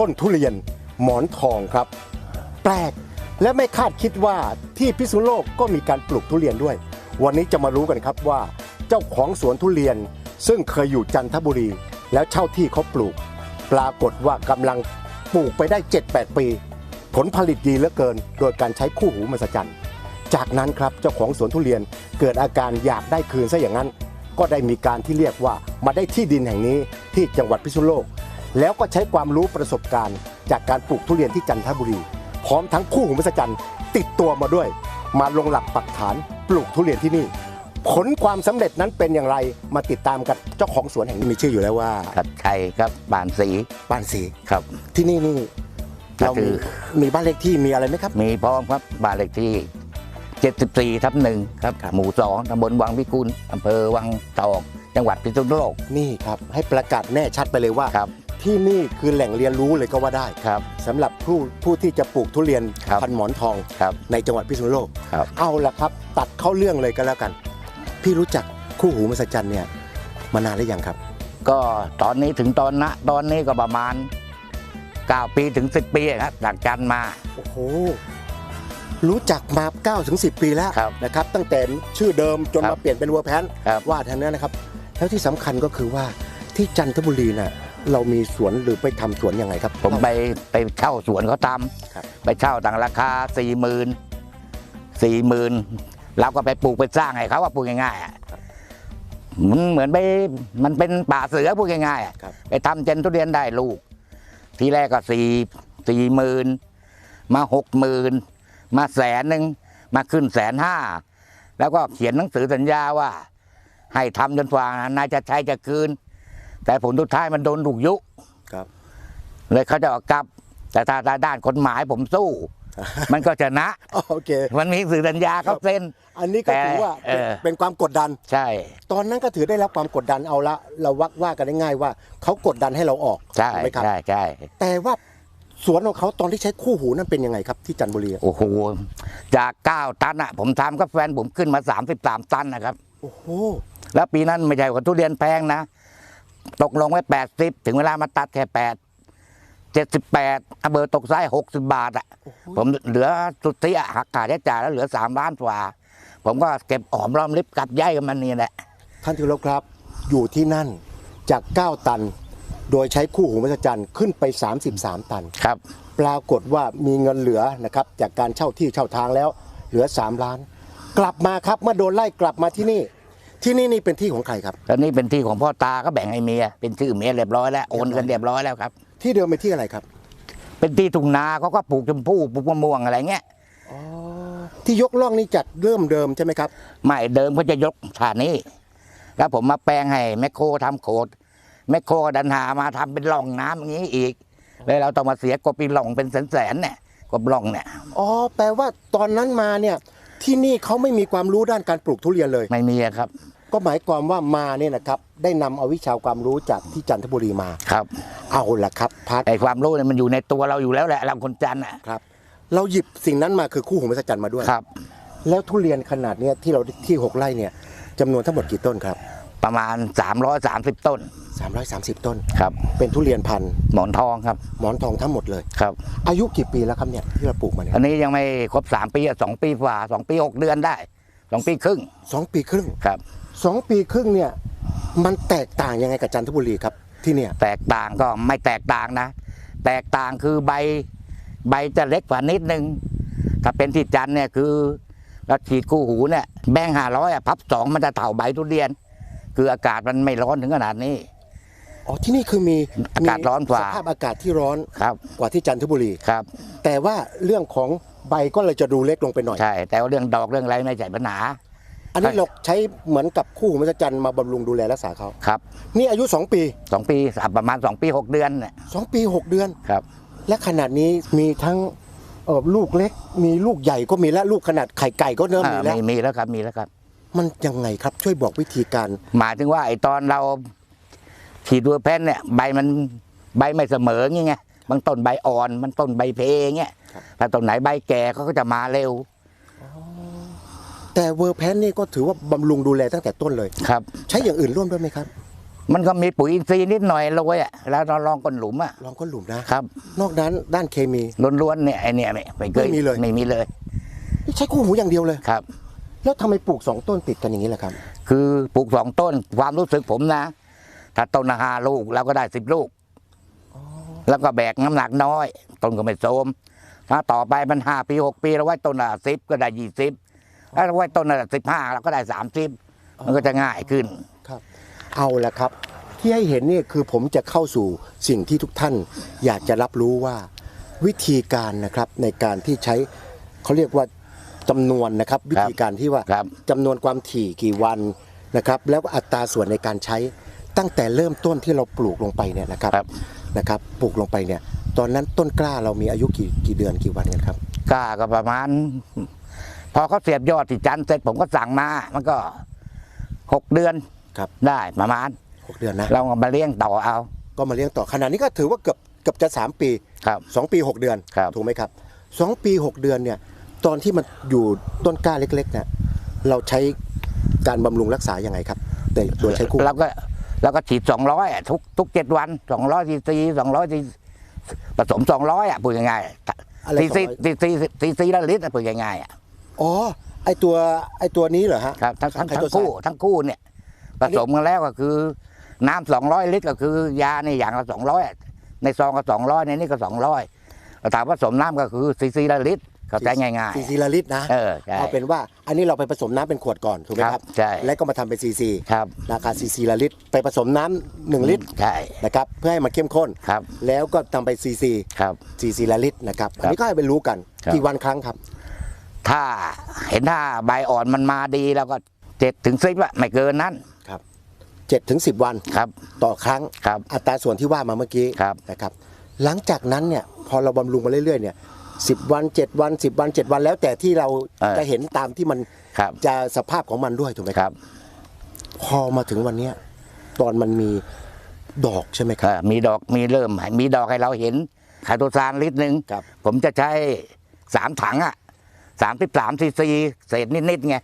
ต้นทุเรียนหมอนทองครับ แปลกและไม่คาดคิดว่าที่พิษณุโลกก็มีการปลูกทุเรียนด้วย วันนี้จะมารู้กันครับว่าเจ้าของสวนทุเรียน ซึ่งเคยอยู่จันทบุรี แล้วเช่าที่เขาปลูก ปรากฏว่ากำลังปลูกไปได้ 7-8 ปี ผลผลิตดีเหลือเกิน โดยการใช้คู่หูมหัศจรรย์จากนั้นครับเจ้าของสวนทุเรียนเกิดอาการอยากได้คืนซะอย่างนั้น ก็ได้มีการที่เรียกว่ามาได้ที่ดินแห่งนี้ที่จังหวัดพิษณุโลก แล้วก็ใช้ความรู้ประสบการณ์ จากการปลูกทุเรียนที่จันทบุรี พร้อมทั้งคู่หูมหัศจรรย์ติดตัวมาด้วย มาลงหลักปักฐานปลูกทุเรียนที่นี่ ผลความสำเร็จนั้นเป็นอย่างไรมาติดตามกับเจ้าของสวนแห่งนี้มีชื่ออยู่แล้วว่าชัดชัยครับบานสีบ้านสีครับ ที่นี่นี่ก็เราคืมีอมีบ้านเลขที่มีอะไรไหมครับ มีพร้อมครับบ้านเลขที่74ทับหนึ่งครับครับหมู่สองตำบลวังพิกุลอำเภอวังทองจังหวัดพิษณุโลก นี่ครับ ให้ประกาศแน่ชัดไปเลยว่าครับ ที่นี่คือแหล่งเรียนรู้เลยก็ว่าได้ครับสำหรับผู้ผู้ที่จะปลูกทุเรียนครับพันหมอนทอง ครับในจังหวัดพิษณุโลก ครับ เอาละครับ ตัดเข้าเรื่องเลยก็แล้วกัน พี่รู้จักคู่หูมหัศจรรย์เนี่ยมานานหรือยังครับ ก็ตอนนี้ถึงตอนนะตอนนี้ก็ประมาณ 9 ปีถึง 10 ปีครับจากจันทร์มา โอ้โห รู้จักมา9ถึง10 ปีแล้วครับนะครับ ตั้งแต่ชื่อเดิมจนครับมาเปลี่ยนเป็นเวอร์แพนครับ ว่าแทนนั้นนะครับ แล้วที่สำคัญก็คือว่าที่จันทบุรีน่ะ เรามีสวนหรือไปทำสวนยังไงครับ ผมไปไปเช่าสวนเขาทครับำไปเช่าต่างราคาสี่หมื่นสี่หมื่นเราก็ไปปลูกไปสร้างให้เขาว่าปลูกง่ายๆอะมันเหมือนไปมันเป็นป่าเสือพูดง่ายๆอะครับ ไปทำเจนทุเรียนได้ลูก ทีแรกก็สี่สี่หมื่นมาหกหมื่นมาแสนหนึ่งมาขึ้นแสนห้าแล้วก็เขียนหนังสือสัญญาว่า ให้ทำจนกว่านายจะใช้จะคืน แต่ผลสุดท้ายมันโดนถูกยุครับ เลยเขาจะเอากลับ แต่ถ้าด้านกฎหมายผมสู้ มันก็ชนะ โอเค มันมีสื่อสัญญาเขาเซ็น อันนี้ก็แต่ถือว่าเออ เป็นความกดดัน ใช่ ตอนนั้นก็ถือได้รับความกดดันเอาละ เราวักว่ากันได้ง่ายว่าเขากดดันให้เราออกใช่ถูกไหมครับ ใช่ใช่แต่ว่าสวนของเขาตอนที่ใช้คู่หูนั่นเป็นยังไงครับที่จันทบุรีอะโอ้โหจากเก้าตันอะ ผมทำกับแฟนผมขึ้นมาสามสิบสามตันนะครับ โอ้โห แล้วปีนั้นไม่ใช่ว่าทุเรียนแพงนะ ตกลงไว้แปดสิบถึงเวลามาตัดแค่แปดเจ็ดสิบแปดเบอร์ตกไส้หกสิบบาทอะ ผมเหลือสุทธิอะหักค่าใช้จ่ายแล้วเหลือสามล้านกว่า ผมก็เก็บหอมรอมริบกลับย้ายกันมันนี่แหละ ท่านที่เคารพครับอยู่ที่นั่นจาก 9 ตัน โดยใช้คู่หูมหัศจรรย์ขึ้นไป 33 ตันครับ ปรากฏว่ามีเงินเหลือนะครับจากการเช่าที่เช่าทางแล้วเหลือ 3 ล้าน กลับมาครับเมื่อโดนไล่กลับมาที่นี่ ที่นี่นี่เป็นที่ของใครครับตอนนี้เป็นที่ของพ่อตาก็แบ่งให้เมีย เป็นชื่อเมียเรียบร้อยแล้วโอนกันเรียบร้อยแล้วครับ ที่เดิมเป็นที่อะไรครับ เป็นที่ทุ่งนาเขาก็ปลูกชมพู่ปลูกมะม่วงอะไรเงี้ยอ๋อที่ยกล่องนี่จากเริ่มเดิมใช่ไหมครับ ไม่เดิมเขาจะยกฐานนี้ แล้วผมมาแปลงให้แมคโครทำโขดแมคโครดันหามาทำเป็นร่องน้ำอย่างนี้อีกเลยเราต้องมาเสียกบปีร่องเป็นแสนๆเนี่ยกบร่องเนี่ย อ๋อ แปลว่าตอนนั้นมาเนี่ย ที่นี่เขาไม่มีความรู้ด้านการปลูกทุเรียนเลย ไม่มีอะครับ ก็หมายความว่ามาเนี่ยนะครับได้นำเอาวิชาความรู้จากที่จันทบุรีมา ครับเอาละครับพัดไอ้ความรู้เนี่ยมันอยู่ในตัวเราอยู่แล้วแหละเราคนจันทร์อะครับ เราหยิบสิ่งนั้นมาคือคู่หูมหัศจรรย์มาด้วย ครับ แล้วทุเรียนขนาดเนี้ยที่เราที่หกไร่เนี่ยจำนวนทั้งหมดกี่ต้นครับ ประมาณ 330 ต้น 330 ต้น ครับ เป็นทุเรียนพันธุ์หมอนทองครับ หมอนทองทั้งหมดเลย ครับ อายุกี่ปีแล้วครับเนี่ยที่เราปลูกมาเนี่ยอันนี้ยังไม่ครบ 3 ปีอะสองปีกว่าสองปี6เดือนได้สองปีครึ่งสองปีครึ่งครับ สองปีครึ่งเนี่ยมันแตกต่างยังไงกับจันทบุรีครับที่เนี่ยแตกต่างก็ไม่แตกต่างนะ แตกต่างคือใบใบจะเล็กกว่านิดนึง ถ้าเป็นที่จันทร์เนี่ยคือเราฉีดคู่หูเนี่ยแบงห้าร้อยพับสองมันจะเท่าใบทุเรียน คืออากาศมันไม่ร้อนถึงขนาดนี้ อ๋อที่นี่คือมีอากาศร้อนกว่าสภาพอากาศที่ร้อนครับกว่าที่จันทบุรีครับ แต่ว่าเรื่องของใบก็เลยจะดูเล็กลงไปหน่อยใช่แต่ว่าเรื่องดอกเรื่องอะไรไม่ใช่ปัญหา อันนี้เราใช้เหมือนกับคู่หูมหัศจรรย์มาบำรุงดูแลรักษาเขาครับนี่อายุ 2 ปีสองปีสามประมาณสองปีหกเดือนเนี่ย2ปี 6 เดือนครับ และขนาดนี้มีทั้งเอ่อลูกเล็ก มีลูกใหญ่ก็มีและลูกขนาดไข่ไก่ก็เริ่มอ่ามีแล้วมีมีแล้วครับมีแล้วครับ มันยังไงครับช่วยบอกวิธีการ หมายถึงว่าไอ้ตอนเรา ฉีดวัวแพนเนี่ยใบมันใบไม่เสมออย่างเงี้ยบางต้นใบอ่อนมันต้นใบเพเงี้ยถ้าต้นไหนใบแก่เขาก็จะมาเร็วแต่เวอร์แพนนี่ก็ถือว่าบำรุงดูแลตั้งแต่ต้นเลยครับ ใช้อย่างอื่นร่วมด้วยไหมครับ มันก็มีปุ๋ยอินทรีย์นิดหน่อยโรยอะแล้วเราลองก้นหลุมอะลองก้นหลุมนะครับ นอกนั้นด้านเคมีล้วนๆเนี่ยไอเนี่ยไม่ไม่เคยไม่มีเลยไม่มีเลยนี่ใช้คู่หูอย่างเดียวเลยครับ แล้วทำไมปลูกสองต้นติดกันอย่างนี้ล่ะครับ คือปลูกสองต้นความรู้สึกผมนะ ถ้าต้นละห้าลูกเราก็ได้สิบลูก แล้วก็แบกน้ำหนักน้อย ต้นก็ไม่โทรมถ้าต่อไปมันห้าปีหกปีเราไว้ต้นละสิบก็ได้ยี่สิบถ้าเราไว้ต้นละสิบห้าเราก็ได้สามสิบมันก็จะง่ายขึ้นครับ เอาละครับ ที่ให้เห็นนี่คือผมจะเข้าสู่สิ่งที่ทุกท่าน อยากจะรับรู้ว่าวิธีการนะครับในการที่ใช้เขาเรียกว่าจำนวนนะครับ วิธีการที่ว่าครับจำนวนความถี่กี่วันนะครับ แล้วก็อัตราส่วนในการใช้ ตั้งแต่เริ่มต้นที่เราปลูกลงไปเนี่ยนะครับครับ นะครับปลูกลงไปเนี่ย ตอนนั้นต้นกล้าเรามีอายุกี่กี่เดือนกี่วันกันครับ กล้าก็ประมาณ พอเขาเสียบยอดที่จันทร์เสร็จผมก็สั่งมา มันก็หกเดือนครับ ได้ประมาณ หกเดือนนะเราก็มาเลี้ยงต่อเอาก็มาเลี้ยงต่อขนาดนี้ก็ถือว่าเกือบเกือบจะสามปีครับ สองปีหกเดือนครับ ถูกไหมครับสองปีหกเดือนเนี่ย ตอนที่มันอยู่ต้นกล้าเล็กๆเนี่ยเราใช้การบำรุงรักษายังไงครับแต่โดยใช้คู่เราก็ เราก็ฉีดสองร้อยทุกทุกเจ็ดวันสองร้อยซีซีสองร้อยซีผสมสองร้อยอะพูดง่ายอะไรๆซีซี200ซีซีซีซีละลิตรอะพูดง่ายๆอะอ๋อไอตัวไอตัวนี้เหรอฮะครับทั้งทั้งไอ้ทั้ตัวงคู่สายทั้งคู่เนี่ยผสมกันแล้วก็คือ น้ำสองร้อยลิตรก็คือยาในอย่างละสองร้อยในซองก็สองร้อยในนี้ก็สองร้อยถามว่าผสมน้ำก็คือซีซีละลิตร เข้าใจง่ายซีซีละลิตรนะๆ เออใช่ เอาเป็นว่าอันนี้เราไปผสมน้ำเป็นขวดก่อนถูกไหมคครัรับบใช่ แล้วก็มาทำเป็นซีซีครับราคาซีซีละลิตร ไปผสมน้ำหนึ่งลิตรใช่ นะครับเพื่อให้มันเข้มข้น ครับ แล้วก็ทำไปซีซีครับ ซีซีละลิตรนะครับอันนี้ก็ให้ไปรู้กันครับ กี่วันครั้งครับ ถ้าเห็นถ้าใบอ่อนมันมาดีแล้วก็เจ็ดถึงสิบอะไม่เกินนั้นเจ็ดถึงสิบวันครับ ต่อครั้ง ครับ อัตราส่วนที่ว่ามาเมื่อกี้ครับ นะครับ หลังจากนั้นเนี่ยพอเราบำรุงมาเรื่อยๆเนี่ย สิบวันเจ็ดวันสิบวันเจ็ดวันแล้วแต่ที่เราเออจะเห็นตามที่มันครับ จะสภาพของมันด้วยถูกไหมคครัรับบพอมาถึงวันเนี้ยตอนมันมีดอกใช่ไหมคเอรับอมีดอกมีเริ่มมีดอกให้เราเห็นไคโตซานลิตรหนึ่งครับผมจะใช้สามถังอะสามสิบสามซีซีเศษนิดๆไง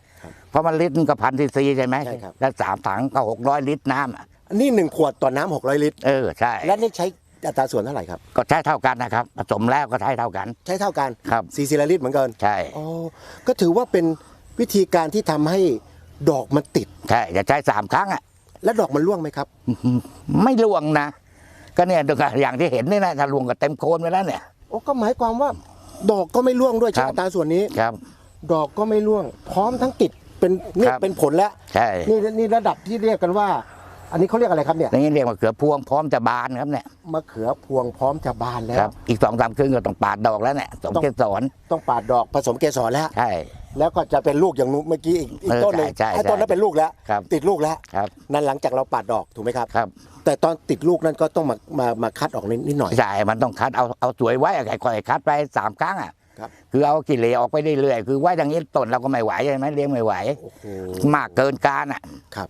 เพราะมันลิตรก็พันซีซีใช่ไหมใช่ครับ แล้วสามถังก็หกร้อยลิตรน้ำอะอันนี้หนึ่งขวดต่อน้ำหกร้อยลิตร เออใช่ และนี่ใช้ อัตราส่วนเท่าไหร่ครับ ก็ใช้เท่ากันนะครับ ผสมแล้วก็ใช้เท่ากัน ใช้เท่ากันครับซีซีละลิตรเหมือนกันใช่ อ๋อก็ถือว่าเป็นวิธีการที่ทำให้ดอกมันติด ใช่จะใช้สามครั้งอะ และดอกมันร่วงไหมครับ ไม่ลวงนะ ก็เนี่ยอย่างที่เห็นนี่นะถ้าลวงก็เต็มโคนไปแล้วเนี่ย โอ้ก็หมายความว่า ดอกก็ไม่ร่วงด้วยครัใช้บอัตราส่วนนี้ ครับ ดอกก็ไม่ร่วง พร้อมทั้งติดเป็นนี่ครับเป็นผลแล้ว ใช่ นี่นี่ระดับที่เรียกกันว่า อันนี้เขาเรียกอะไรครับเนี่ย อย่างนี้เรียกว่าเขือพวงพร้อมจะบานครับเนี่ยมะเขือพวงพร้อมจะบานแล้คว รับอีกสองสามครึ่งก็ต้องปาดดอกแล้วเนี่ยสมเกสรต้องปาดดอกผสมเกสรแล้ว ใช่ แล้วก็จะเป็นลูกอย่างนู้นเมื่อกี้อีกอีกเออต้นหนึ่งใช่ใช่ไอ้ต้นนั้นเป็นลูกแล้ว ครับ ติดลูกแล้ว ครับนั่นหลังจากเราปาดดอกถูกไหมครับ ครับแต่ตอนติดลูกนั้นก็ต้องมามามาคัดออกนิดนิดหน่อย ใช่มันต้องคัดเอาเอาสวยไว้อะค่อยๆคัดไปสามครั้งอะครับ คือเอากิเลสออกไปเรื่อยๆคือไว้อย่างนี้ต้นเราก็ไม่ไหวใช่ไหมเลี้ยงไม่ไหว โอ้โหมากเกินการอะครับ